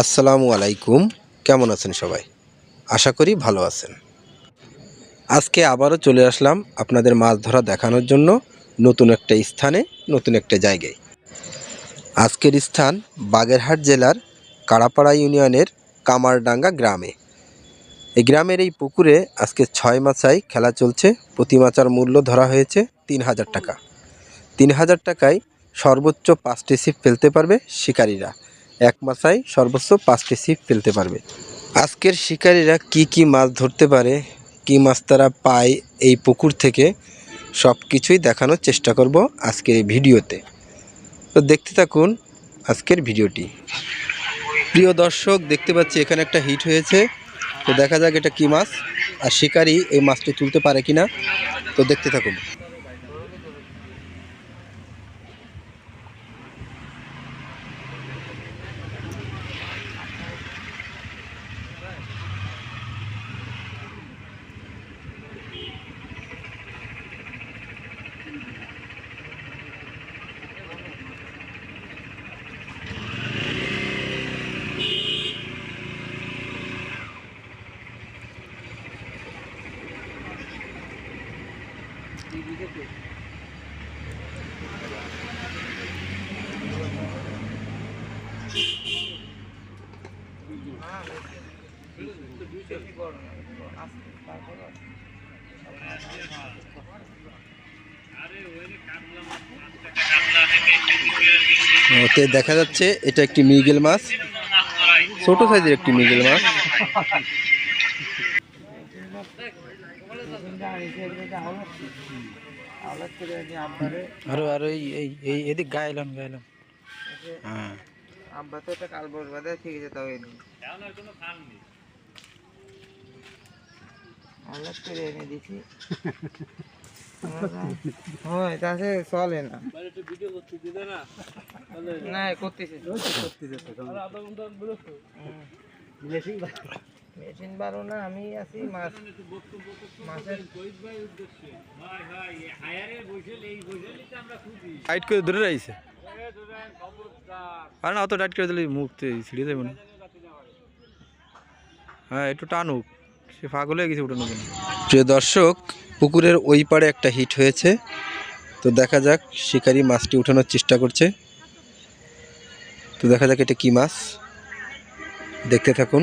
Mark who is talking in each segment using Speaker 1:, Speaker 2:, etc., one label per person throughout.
Speaker 1: আসসালামু আলাইকুম। কেমন আছেন সবাই? আশা করি ভালো আছেন। আজকে আবারও চলে আসলাম আপনাদের মাছ ধরা দেখানোর জন্য নতুন একটা স্থানে, নতুন একটা জায়গায়। আজকের স্থান বাগেরহাট জেলার কাড়াপাড়া ইউনিয়নের কামারডাঙ্গা গ্রামে। এই গ্রামের এই পুকুরে আজকে ছয় মাচায় খেলা চলছে। প্রতি মাচার মূল্য ধরা হয়েছে তিন হাজার টাকা। তিন হাজার টাকায় সর্বোচ্চ পাঁচটি ছিপ ফেলতে পারবে শিকারীরা। এক মাসায় সর্বোচ্চ পাঁচটি ছিপ ফেলতে পারবে। আজকের শিকারীরা কি কি মাছ ধরতে পারে, কি মাছ তারা পায় এই পুকুর থেকে সব কিছুই দেখানোর চেষ্টা করব আজকের এই ভিডিওতে। তো দেখতে থাকুন আজকের ভিডিওটি। প্রিয় দর্শক, দেখতে পাচ্ছি এখানে একটা হিট হয়েছে। তো দেখা যাক এটা কি মাছ, আর শিকারী এই মাছটি তুলতে পারে কিনা। তো দেখতে থাকুন। ওতে দেখা যাচ্ছে এটা একটি মিগেল মাছ। ছোট সাইজের একটি মিগেল মাছ।
Speaker 2: আরও আরও এই এই এই এদিক গাইলাম গাইলাম হ্যাঁ।
Speaker 3: আব্বা তো একটা কাল বরবাদে থেকে যেতে হবে আলাদ করে এনে দিছি। হয় তাতে চলে না। না করতেছে। মেশিন বারো না আমি আছি মাছ মাছের
Speaker 2: টাইট করে ধরে রাখছে আর না অত টাইট করে দিলে মুখ ছিঁড়ে যাবে না। হ্যাঁ একটু টানুক। সে পাগল হয়ে গেছে উঠানোর জন্য।
Speaker 1: প্রিয় দর্শক পুকুরের ওই পাড়ে একটা হিট হয়েছে। তো দেখা যাক শিকারি মাছটি উঠানোর চেষ্টা করছে। তো দেখা যাক এটা কি মাছ। দেখতে থাকুন।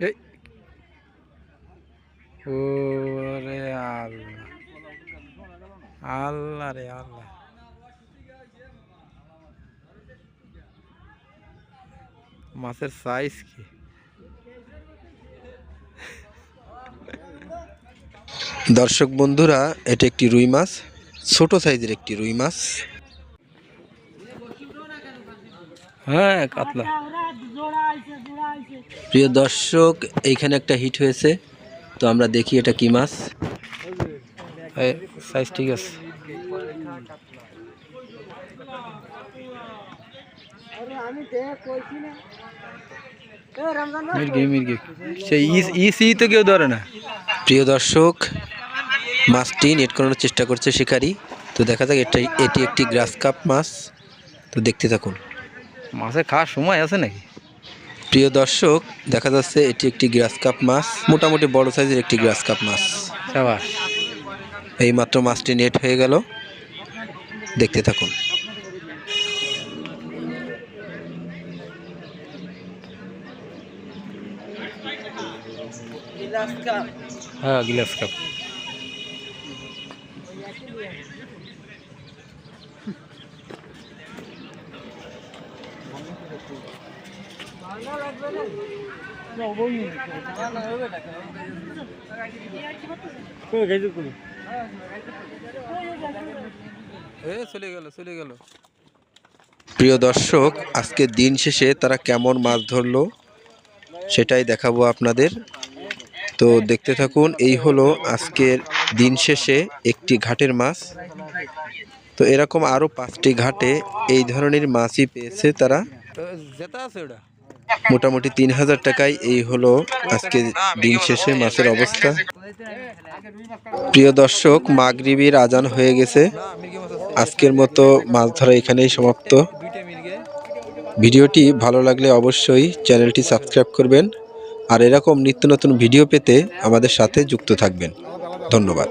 Speaker 2: এই। ওরে আল্লাহ। আল্লাহ রে আল্লাহ। মাছের সাইজ কি?
Speaker 1: দর্শক বন্ধুরা এটা একটি রুই মাছ ছোট সাইজের একটি রুই মাছ।
Speaker 2: হ্যাঁ কাতলা।
Speaker 1: প্রিয় দর্শক এইখানে একটা হিট হয়েছে। তো আমরা দেখি এটা কি মাছ।
Speaker 2: সাইজ ঠিক আছে।
Speaker 1: প্রিয় দর্শক মাছটি নেট করানোর চেষ্টা করছে শিকারি। তো দেখা যাক এটা এটি একটি গ্রাস কাপ মাছ। তো দেখতে থাকুন।
Speaker 2: মাছের খাওয়ার সময় আছে নাকি?
Speaker 1: প্রিয় দর্শক দেখা যাচ্ছে এটি একটি গ্রাস কাপ মাছ মোটামুটি বড় সাইজের একটি গ্রাস কাপ মাছ। এই মাত্র মাছটি নেট হয়ে গেল। দেখতে থাকুন।
Speaker 2: হ্যাঁ গ্লাস কাপ।
Speaker 1: প্রিয় দর্শক, আজকে দিন শেষে তারা কেমন মাছ ধরলো সেটাই দেখাবো আপনাদের। তো দেখতে থাকুন, এই হলো আজকের দিন শেষে একটি ঘাটের মাছ। তো এরকম আরও পাঁচটি ঘাটে এই ধরনের মাছই পেয়েছে তারা।
Speaker 2: যেটা আছে ওটা?
Speaker 1: মোটামুটি তিন হাজার টাকায় এই হলো আজকে দিন শেষে মাছের অবস্থা। প্রিয় দর্শক, মাগরিবির আজান হয়ে গেছে। আজকের মতো মাছ ধরা এখানেই সমাপ্ত। ভিডিওটি ভালো লাগলে অবশ্যই চ্যানেলটি সাবস্ক্রাইব করবেন আর এরকম নিত্য নতুন ভিডিও পেতে আমাদের সাথে যুক্ত থাকবেন। ধন্যবাদ।